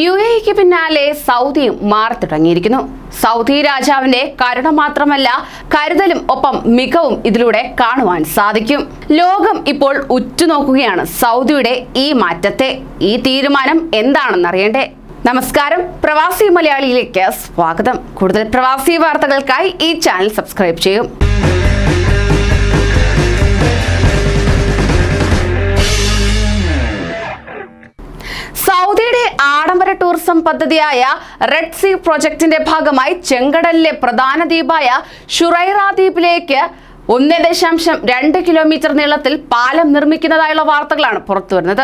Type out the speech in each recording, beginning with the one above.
U എക്ക് പിന്നാലെ സൗദിയും മാറി തുടങ്ങിയിരിക്കുന്നു. സൗദി രാജാവിന്റെ കരുണ മാത്രമല്ല കരുതലും ഒപ്പം മികവും ഇതിലൂടെ കാണുവാൻ സാധിക്കും. ലോകം ഇപ്പോൾ ഉറ്റുനോക്കുകയാണ് സൗദിയുടെ ഈ മാറ്റത്തെ. ഈ തീരുമാനം എന്താണെന്ന് അറിയണ്ടേ നമസ്കാരം. പ്രവാസി മലയാളിയിലേക്ക് സ്വാഗതം. കൂടുതൽ പ്രവാസി വാർത്തകൾക്കായി ഈ ചാനൽ സബ്സ്ക്രൈബ് ചെയ്യും. പദ്ധതിയായ റെഡ് സീ പ്രൊജക്ടിന്റെ ഭാഗമായി ചെങ്കടലിലെ പ്രധാന ദ്വീപായ ഷുറൈറ ദ്വീപിലേക്ക് ഒന്ന് ദശാംശം രണ്ട് കിലോമീറ്റർ നീളത്തിൽ പാലം നിർമ്മിക്കുന്നതായുള്ള വാർത്തകളാണ് പുറത്തുവരുന്നത്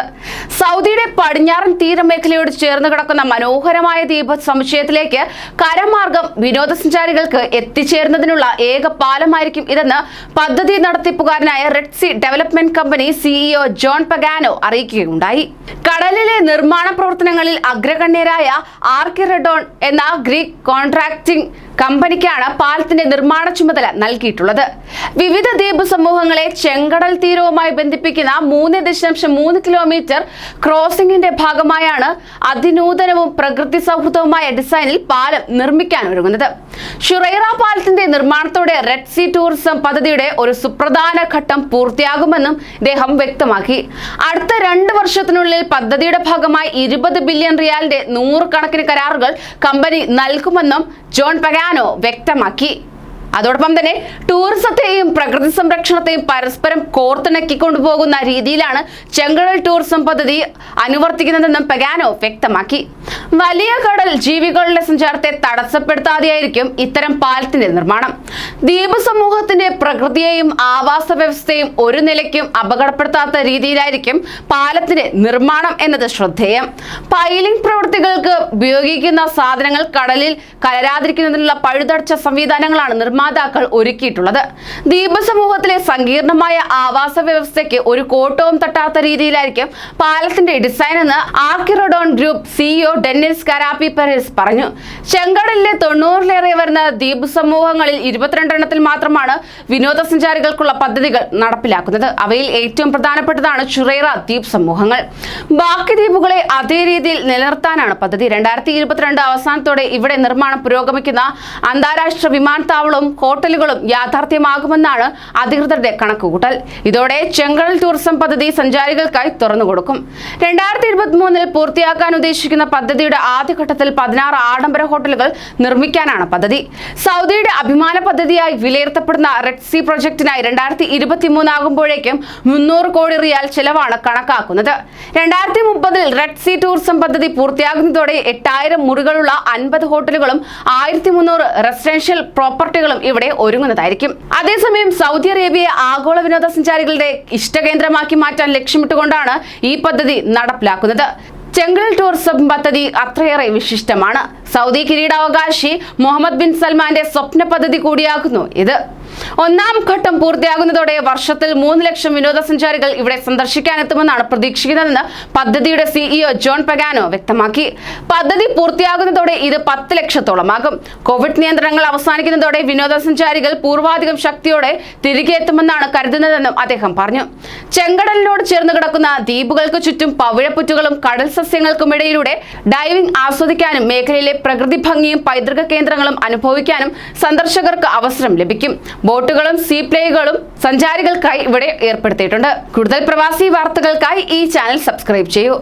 സൗദിയുടെ പടിഞ്ഞാറൻ തീരമേഖലയോട് ചേർന്ന് കിടക്കുന്ന മനോഹരമായ ദ്വീപ സമുച്ചയത്തിലേക്ക് കരമാർഗം വിനോദസഞ്ചാരികൾക്ക് എത്തിച്ചേരുന്നതിനുള്ള ഏക പാലമായിരിക്കും ഇതെന്ന് പദ്ധതി നടത്തിപ്പുകാരനായ Red Sea Development Company CEO John Pagano അറിയിക്കുകയുണ്ടായി. കടലിലെ നിർമ്മാണ പ്രവർത്തനങ്ങളിൽ അഗ്രഗണ്യരായ ആർക്കിറഡോൺ എന്ന ഗ്രീക്ക് കോൺട്രാക്ടിംഗ് കമ്പനിക്കാണ് പാലത്തിന്റെ നിർമ്മാണ ചുമതല നൽകിയിട്ടുള്ളത്. വിവിധ ദ്വീപ് സമൂഹങ്ങളെ ചെങ്കടൽ തീരവുമായി ബന്ധിപ്പിക്കുന്ന മൂന്ന് ദശാംശം മൂന്ന് കിലോമീറ്റർ ക്രോസിംഗിന്റെ ഭാഗമായാണ് അതിനൂതനവും പ്രകൃതി സൗഹൃദവുമായ ഡിസൈനിൽ പാലം നിർമ്മിക്കാൻ ഒരുങ്ങുന്നത്. ഷുറൈറ പാലത്തിന്റെ നിർമ്മാണത്തോടെ റെഡ് സീ ടൂറിസം പദ്ധതിയുടെ ഒരു സുപ്രധാന ഘട്ടം പൂർത്തിയാകുമെന്നും അദ്ദേഹം വ്യക്തമാക്കി. അടുത്ത രണ്ട് വർഷത്തിനുള്ളിൽ പദ്ധതിയുടെ ഭാഗമായി ഇരുപത് ബില്യൺ റിയാലിന്റെ നൂറുകണക്കിന് കരാറുകൾ കമ്പനി നൽകുമെന്നും ജോൺ പെഗാനോ വ്യക്തമാക്കി. അതോടൊപ്പം തന്നെ ടൂറിസത്തെയും പ്രകൃതി സംരക്ഷണത്തെയും പരസ്പരം കോർത്തിണക്കിക്കൊണ്ടുപോകുന്ന രീതിയിലാണ് ചെങ്കടൽ ടൂറിസം പദ്ധതി അനുവർത്തിക്കുന്നതെന്നും പെഗാനോ വ്യക്തമാക്കി. വലിയ കടൽ ജീവികളുടെ സഞ്ചാരത്തെ തടസ്സപ്പെടുത്താതെയായിരിക്കും ഇത്തരം പാലത്തിന്റെ നിർമ്മാണം. ദ്വീപ് സമൂഹത്തിന്റെ പ്രകൃതിയെയും ആവാസ വ്യവസ്ഥയും ഒരു നിലയ്ക്കും അപകടപ്പെടുത്താത്ത രീതിയിലായിരിക്കും പാലത്തിന്റെ നിർമ്മാണം എന്നത് ശ്രദ്ധേയം. പൈലിംഗ് പ്രവൃത്തികൾക്ക് ഉപയോഗിക്കുന്ന സാധനങ്ങൾ കടലിൽ കലരാതിരിക്കുന്നതിനുള്ള പഴുതടച്ച സംവിധാനങ്ങളാണ് നിർമ്മാതാക്കൾ ഒരുക്കിയിട്ടുള്ളത്. ദ്വീപ് സമൂഹത്തിലെ സങ്കീർണമായ ആവാസ വ്യവസ്ഥയ്ക്ക് ഒരു കോട്ടവും തട്ടാത്ത രീതിയിലായിരിക്കും പാലത്തിന്റെ ഡിസൈൻ എന്ന് Archirodon group CEO Dennis Karapi Perez പറഞ്ഞു. ചെങ്കടലിലെ തൊണ്ണൂറിലേറെ വരുന്ന ദ്വീപ് സമൂഹങ്ങളിൽ ഇരുപത്തിരണ്ടെണ്ണത്തിൽ മാത്രമാണ് വിനോദസഞ്ചാരികൾക്കുള്ള പദ്ധതികൾ നടപ്പിലാക്കുന്നത്. അവയിൽ ഏറ്റവും പ്രധാനപ്പെട്ടതാണ് ചുറേറ ദ്വീപ് സമൂഹങ്ങൾ ബാക്കി ദ്വീപുകളെ അതേ രീതിയിൽ നിലനിർത്താനാണ് പദ്ധതി. രണ്ടായിരത്തി ഇരുപത്തിരണ്ട് അവസാനത്തോടെ ഇവിടെ നിർമ്മാണം പുരോഗമിക്കുന്ന അന്താരാഷ്ട്ര വിമാനത്താവളവും ഹോട്ടലുകളും യാഥാർത്ഥ്യമാകുമെന്നാണ് അധികൃതരുടെ കണക്കുകൂട്ടൽ. ഇതോടെ ചെങ്കൽ ടൂറിസം പദ്ധതി സഞ്ചാരികൾക്കായി തുറന്നുകൊടുക്കും രണ്ടായിരത്തി ഇരുപത്തിമൂന്നിൽ പൂർത്തിയാക്കാൻ ഉദ്ദേശിക്കുന്ന പദ്ധതിയുടെ ആദ്യഘട്ടത്തിൽ പതിനാറ് ആഡംബര ഹോട്ടലുകൾ നിർമ്മിക്കാനാണ് പദ്ധതി. സൗദിയുടെ അഭിമാന പദ്ധതിയായി വിലയിരുത്തപ്പെടുന്ന റെഡ് സി പ്രൊജക്ടിനായി രണ്ടായിരത്തി ഇരുപത്തിമൂന്ന് ആകുമ്പോഴേക്കും മുന്നൂറ് കോടി റിയാൽ ചെലവാണ് കണക്കാക്കുന്നത്. രണ്ടായിരത്തി മുപ്പതിൽ റെഡ് സി ടൂറിസം പദ്ധതി പൂർത്തിയാകുന്നതോടെ എട്ടായിരം മുറികളുള്ള അൻപത് ഹോട്ടലുകളും ആയിരത്തി മുന്നൂറ് റെസിഡൻഷ്യൽ പ്രോപ്പർട്ടികളും ഇവിടെ ഒരുങ്ങുന്നതായിരിക്കും. അതേസമയം സൗദി അറേബ്യയെ ആഗോള വിനോദസഞ്ചാരികളുടെ ഇഷ്ടകേന്ദ്രമാക്കി മാറ്റാൻ ലക്ഷ്യമിട്ടുകൊണ്ടാണ് ഈ പദ്ധതി നടപ്പിലാക്കുന്നത്. ചെങ്കൽ ടൂറിസം പദ്ധതി അത്രയേറെ വിശിഷ്ടമാണ്. സൗദി കിരീടാവകാശി മുഹമ്മദ് ബിൻ സൽമാന്റെ സ്വപ്ന പദ്ധതി കൂടിയാകുന്നു ഇത്. ഒന്നാം ഘട്ടം പൂർത്തിയാകുന്നതോടെ വർഷത്തിൽ മൂന്ന് ലക്ഷം വിനോദസഞ്ചാരികൾ ഇവിടെ സന്ദർശിക്കാനെത്തുമെന്നാണ് പ്രതീക്ഷിക്കുന്നതെന്ന് പദ്ധതിയുടെ സിഇഒ ജോൺ പെഗാനോ വ്യക്തമാക്കി. പദ്ധതി പൂർത്തിയാകുന്നതോടെ ഇത് പത്ത് ലക്ഷത്തോളമാകും. കോവിഡ് നിയന്ത്രണങ്ങൾ അവസാനിക്കുന്നതോടെ വിനോദസഞ്ചാരികൾ പൂർവാധികം ശക്തിയോടെ തിരികെ എത്തുമെന്നാണ് കരുതുന്നതെന്നും അദ്ദേഹം പറഞ്ഞു. ചെങ്കടലിനോട് ചേർന്ന് കിടക്കുന്ന ദ്വീപുകൾക്ക് ചുറ്റും പവിഴപ്പുറ്റുകളും കടൽ സസ്യങ്ങൾക്കും ഇടയിലൂടെ ഡൈവിംഗ് ആസ്വദിക്കാനും മേഖലയിലെ പ്രകൃതി ഭംഗിയും പൈതൃക കേന്ദ്രങ്ങളും അനുഭവിക്കാനും സന്ദർശകർക്ക് അവസരം ലഭിക്കും. ബോട്ടുകളും സീപ്ലേകളും സഞ്ചാരികൾക്കായി ഇവിടെ ഏർപ്പെടുത്തിയിട്ടുണ്ട്. കൂടുതൽ പ്രവാസി വാർത്തകൾക്കായി ഈ ചാനൽ സബ്സ്ക്രൈബ് ചെയ്യൂ.